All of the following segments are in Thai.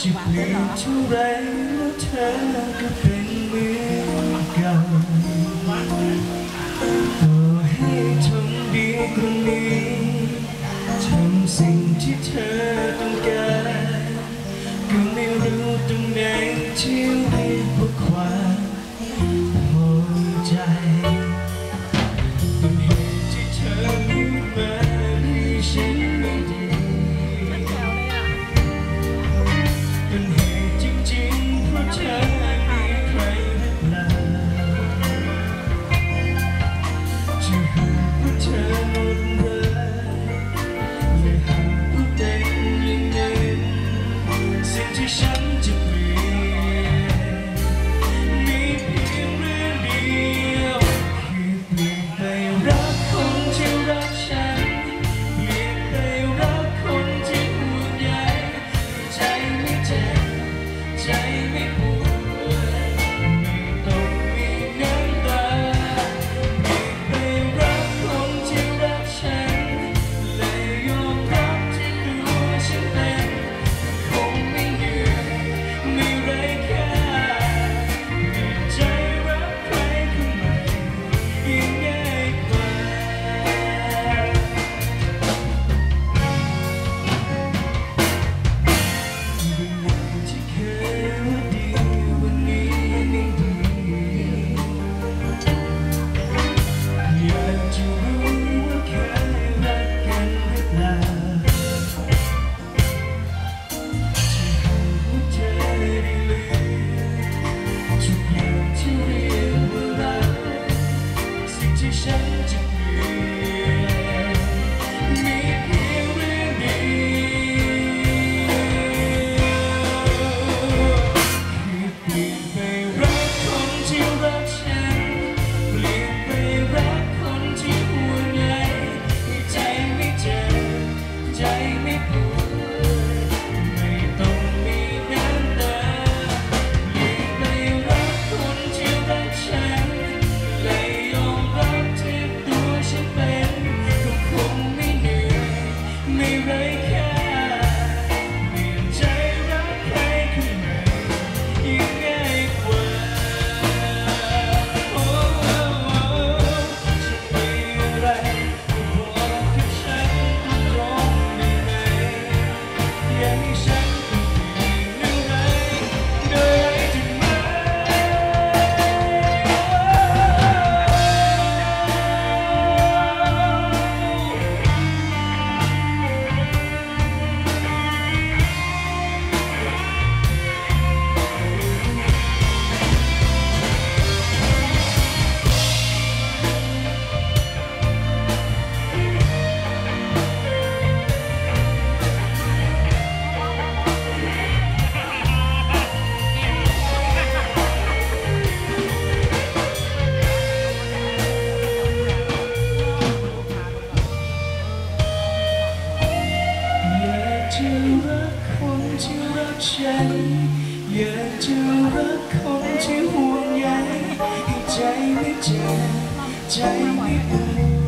จิตลืมเท่าไรแล้วเธอก็เป็นเหมือนเก่าต่อให้ทำดีกว่านี้ทำสิ่งที่เธอต้องการก็ไม่รู้ตรงไหนที่ จะรักคนที่รักฉัน อยากจะรักคนที่ห่วงใยให้ใจไม่เจ็บใจไม่ปวด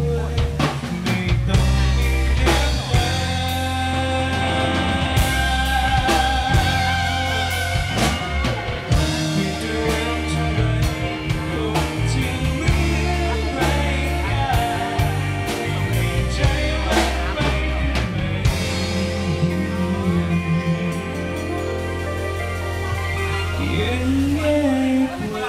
chuyện ghê quê